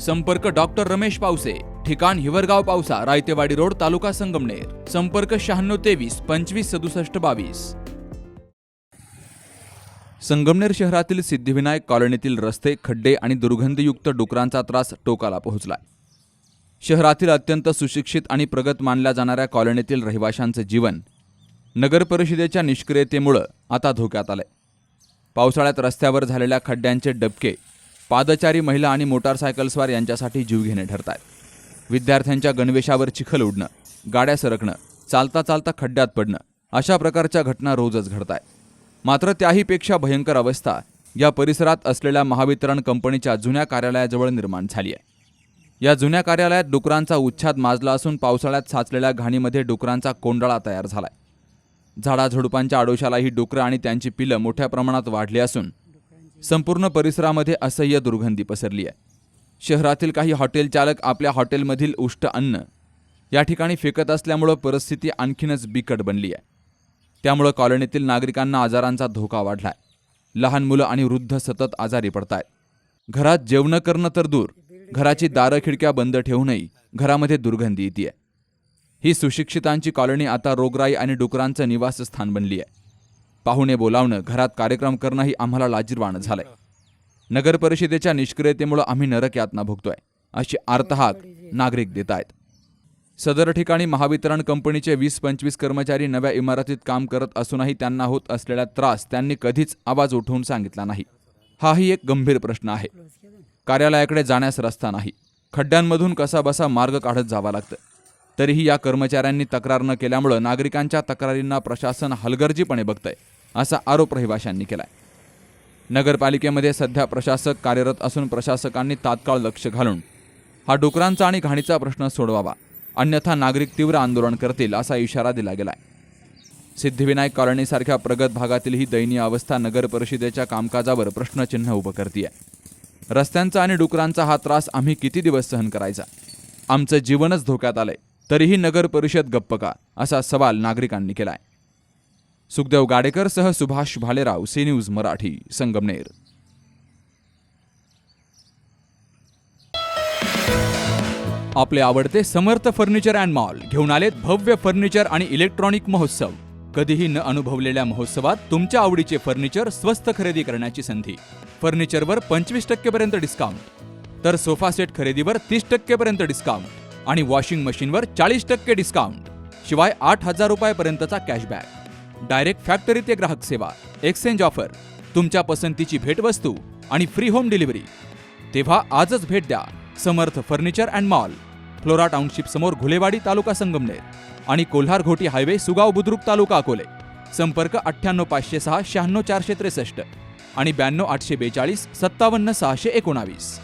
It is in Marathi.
संपर्क डॉक्टर रमेश पावसे ठिकाण हिवरगाव पावसा रायतेवाडी रोड तालुका संगमनेर. संपर्क शहाण्णव तेवीस पंचवीस सदुसष्ट बावीस. संगमनेर शहरातील सिद्धिविनायक कॉलनीतील रस्ते खड्डे आणि दुर्गंधीयुक्त डुकरांचा त्रास टोकाला पोहोचलाय. शहरातील अत्यंत सुशिक्षित आणि प्रगत मानल्या जाणाऱ्या कॉलनीतील रहिवाशांचं जीवन नगर परिषदेच्या निष्क्रियतेमुळं आता धोक्यात आलंय. पावसाळ्यात रस्त्यावर झालेल्या खड्ड्यांचे डबके पादचारी महिला आणि मोटारसायकलस्वार यांच्यासाठी जीवघेणे ठरत आहेत विद्यार्थ्यांच्या गणवेशावर चिखल उडणं गाड्या सरकणं चालता चालता खड्ड्यात पडणं अशा प्रकारच्या घटना रोजच घडत आहेत मात्र त्याहीपेक्षा भयंकर अवस्था या परिसरात असलेल्या महावितरण कंपनीच्या जुन्या कार्यालयाजवळ निर्माण झाली आहे. या जुन्या कार्यालयात डुकरांचा उच्छाद माजला असून पावसाळ्यात साचलेल्या घाणीमध्ये डुकरांचा कोंडाळा तयार झालाय. झाडाझुडपांच्या आडोशालाही डुकरं आणि त्यांची पिलं मोठ्या प्रमाणात वाढली असून संपूर्ण परिसरामध्ये असह्य दुर्गंधी पसरली आहे. शहरातील काही हॉटेल चालक आपल्या हॉटेलमधील उष्ट अन्न या ठिकाणी फेकत असल्यामुळं परिस्थिती आणखीनच बिकट बनली आहे. त्यामुळं कॉलनीतील नागरिकांना आजारांचा धोका वाढलाय. लहान मुलं आणि वृद्ध सतत आजारी पडतायत. घरात जेवणं करणं तर दूर घराची दारं खिडक्या बंद ठेवूनही घरामध्ये दुर्गंधी येते ही सुशिक्षितांची कॉलनी आता रोगराई आणि डुकरांचं निवासस्थान बनली आहे. पाहुणे बोलावणं घरात कार्यक्रम करणंही आम्हाला लाजीरवाणं झालंय. नगर परिषदेच्या निष्क्रियतेमुळं आम्ही नरक यातना भोगतोय अशी आर्तहाक नागरिक देत आहेत सदर ठिकाणी महावितरण कंपनीचे वीस पंचवीस कर्मचारी नव्या इमारतीत काम करत असूनही त्यांना होत असलेला त्रास त्यांनी कधीच आवाज उठवून सांगितला नाही. हाही एक गंभीर प्रश्न आहे. कार्यालयाकडे जाण्यास रस्ता नाही. खड्ड्यांमधून कसा बसा मार्ग काढत जावा लागतं. तरीही या कर्मचाऱ्यांनी तक्रार न केल्यामुळं नागरिकांच्या तक्रारींना प्रशासन हलगर्जीपणे बघतंय असा आरोप रहिवाशांनी केलाय. नगरपालिकेमध्ये सध्या प्रशासक कार्यरत असून प्रशासकांनी तात्काळ लक्ष घालून हा डुकरांचा आणि घाणीचा प्रश्न सोडवावा अन्यथा नागरिक तीव्र आंदोलन करतील असा इशारा दिला गेलाय. सिद्धिविनायक कॉलनीसारख्या प्रगत भागातील ही दयनीय अवस्था नगर परिषदेच्या कामकाजावर प्रश्नचिन्ह उभं करते रस्त्यांचा आणि डुकरांचा हा त्रास आम्ही किती दिवस सहन करायचा? आमचं जीवनच धोक्यात आलंय. तरीही नगर परिषद गप्प का? असा सवाल नागरिकांनी केलाय. सुखदेव गाडेकर सह सुभाष भालेराव सी न्यूज मराठी संगमनेर. आपले आवडते समर्थ फर्निचर अँड मॉल घेऊन आलेत भव्य फर्निचर आणि इलेक्ट्रॉनिक महोत्सव. कधीही न अनुभवलेल्या महोत्सवात तुमच्या आवडीचे फर्निचर स्वस्त खरेदी करण्याची संधी. फर्निचरवर पंचवीस टक्केपर्यंत डिस्काउंट तर सोफा सेट खरेदीवर तीस टक्केपर्यंत डिस्काउंट आणि वॉशिंग मशीनवर चाळीस टक्के डिस्काउंट शिवाय आठ हजार रुपयापर्यंतचा कॅशबॅक डायरेक्ट फॅक्टरी ते ग्राहक सेवा. एक्सचेंज ऑफर तुमच्या पसंतीची भेटवस्तू आणि फ्री होम डिलिव्हरी तेव्हा आजच भेट द्या. Samarth furniture and mall. Flora township समोर घुलेवाडी तालुका संगमनेर आणि कोल्हार घोटी हायवे सुगाव बुद्रुक तालुका अकोले. संपर्क अठ्ठ्याण्णव पाचशे सहा शहाण्णव चारशे त्रेसष्ट आणि ब्याण्णव आठशे बेचाळीस सत्तावन्न सहाशे एकोणावीस.